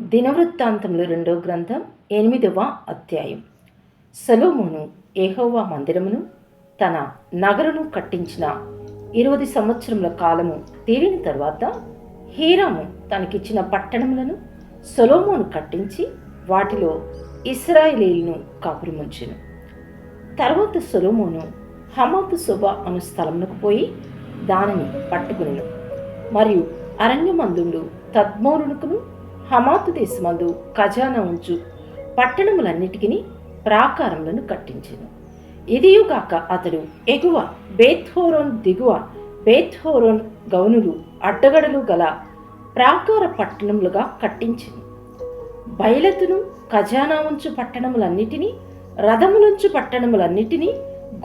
దినవృత్తాంతములు రెండో గ్రంథం ఎనిమిదవ అధ్యాయం. సలోమును ఏహోవా మందిరమును తన నగరును కట్టించిన ఇరవై సంవత్సరముల కాలము తీరిన తర్వాత హీరాము తనకిచ్చిన పట్టణములను సొలోమోను కట్టించి వాటిలో ఇస్రాయేలీలను కాపురముంచెను. తర్వాత సొలోమోను హమాతు శుభ అను స్థలమునకు పోయి దానిని పట్టుకునెను. మరియు అరణ్యమందుండు తద్మోరునుకును హమాతు దేశమందు ఖజానా ఉంచు. పట్టణములన్నిటికీ ప్రాకారములను కట్టించెను. ఇదియుగాక అతడు ఎగువ బేత్హోరోన్ దిగువ బేత్హోరోన్ గౌనులు అడ్డగడలు గల ప్రాకార పట్టణములుగా కట్టించెను. బయలతును ఖజానా ఉంచు పట్టణములన్నిటినీ రథములుంచు పట్టణములన్నిటినీ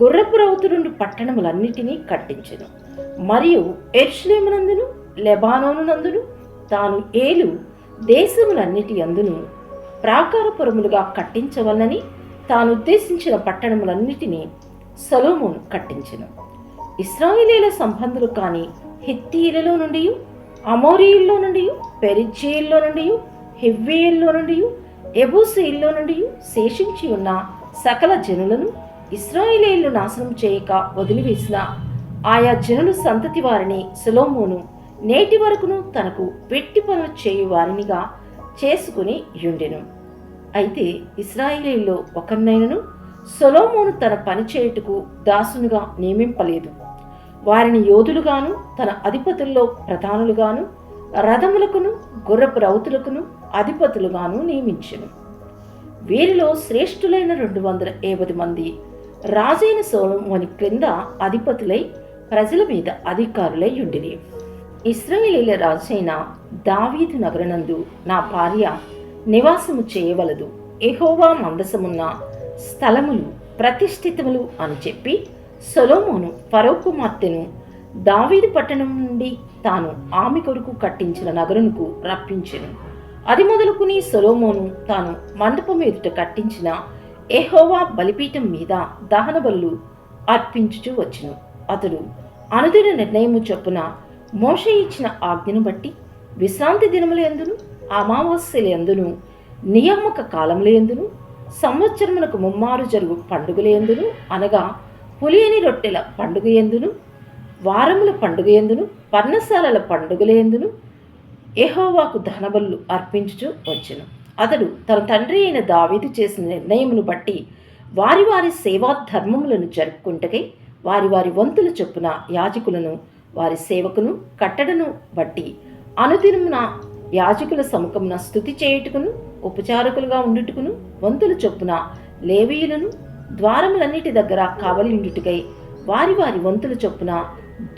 గుర్రపు రౌతురుండు పట్టణములన్నిటినీ కట్టించెను. మరియు ఎర్ష్లేమునందును లెబానోనునందును తాను ఏలు దేశములన్నిటి అందును ప్రాకారపురములుగా కట్టించవలనని తాను ఉద్దేశించిన పట్టణములన్నిటినీ సలోమోన్ కట్టించను. ఇస్రాయిలీల సంబంధులు కాని హిత్తీలలో నుండి అమోరియుల్లో నుండి పెరిజేయుల్లో నుండి హివ్వేయుల్లో నుండి ఎబూసీల్లో నుండి శేషించి ఉన్న సకల జనులను ఇస్రాయిలీలు నాశనం చేయక వదిలివేసిన ఆయా జనులు సంతతి వారిని సులోమోను నేటి వరకును తనకు వెట్టి పనులు చేయు వారినిగా చేసుకుని యుండెను. అయితే ఇస్రాయేలీల్లో ఒకరినైనను సొలోమోను తన పని చేయుటకు దాసునుగా నియమింపలేదు. వారిని యోధులుగాను తన అధిపతుల్లో ప్రధానులుగాను రథములకును గుర్రపు రౌతులకును అధిపతులుగాను నియమించెను. వీరిలో శ్రేష్ఠులైన రెండు వందల ఏబది మంది రాజైన సోలమోని క్రింద అధిపతులై ప్రజల మీద అధికారులై ఉండిరి ఇస్రాయేలీల రాజైన దావీదు నగరనందు నా భార్య నివాసము చేయవలదు. ఎహోవా మందసమున్న స్థలములు ప్రతిష్ఠితములు అని చెప్పి సొలోమోను ఫరో కుమార్తెను దావీదు పట్టణం నుండి తాను ఆమె కొరకు కట్టించిన నగరునకు రప్పించెను. అది మొదలుకుని సొలోమోను తాను మండపం ఎదుట కట్టించిన ఎహోవా బలిపీఠం మీద దహన బలు అర్పించుచూ వచ్చును. అతడు అనుదిన నిర్ణయము చొప్పున మోష ఇచ్చిన ఆజ్ఞను బట్టి విశ్రాంతి దినముల ఎందును అమావాస్యల ఎందును నియామక కాలముల ఎందును సంవత్సరమునకు ముమ్మారు జరుగు పండుగల ఎందును అనగా పులియని రొట్టెల పండుగ ఎందును వారముల పండుగ ఎందును పర్ణశాలల పండుగల ఎందును ఎహోవాకు ధనబల్లు అర్పించుచు వచ్చెను. అతడు తన తండ్రి అయిన దావీదు చేసిన నిర్ణయమును బట్టి వారి వారి సేవా ధర్మములను జరుపుకుంటకై వారి వారి వంతుల చొప్పున యాజకులను వారి సేవకును కట్టడను బట్టి అనుదినమున యాజకుల సముఖమున స్థుతి చేయుటకును ఉపచారకులుగా ఉండుటకును వంతుల చొప్పున లేవీయులను ద్వారములన్నిటి దగ్గర కావలిండుటకై వారి వారి వంతుల చొప్పున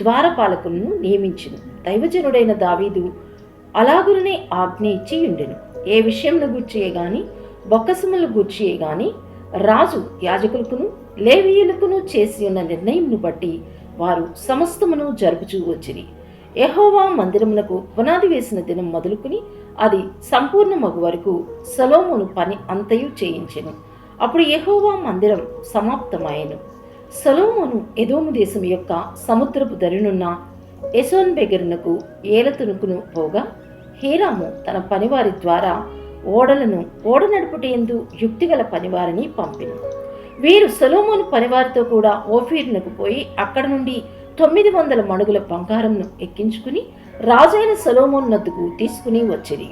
ద్వారపాలకులను నియమించును. దైవజనుడైన దావీదు అలాగురునే ఆజ్ఞ ఇచ్చి ఉండెను. ఏ విషయంలో గూర్చియే గాని బొక్కసములు గూర్చియే గాని రాజు యాజకులకును లేవీయులకును చేసి ఉన్న నిర్ణయంను బట్టి వారు సమస్తమును జరుపుచూ వచ్చిరి. యెహోవా మందిరమునకు పునాది వేసిన దినం మొదలుకుని అది సంపూర్ణమగు వరకు సలోమును పని అంతయు చేయించెను. అప్పుడు యెహోవా మందిరం సమాప్తమాయెను. సలోమును ఎదోము దేశం యొక్క సముద్రపు దరినున్న ఎసోన్ బెగరునకు ఏలతునుకును పోగా హీరాము తన పనివారి ద్వారా ఓడలను ఓడ నడుపుటేందు యుక్తిగల పనివారిని పంపిను. వీరు సొలోమోను పనివారితో కూడా ఓఫీర్నకు పోయి అక్కడ నుండి తొమ్మిది వందల మణుగుల బంగారంను ఎక్కించుకుని రాజైన సొలోమోన్ నద్దుకు తీసుకుని వచ్చిరి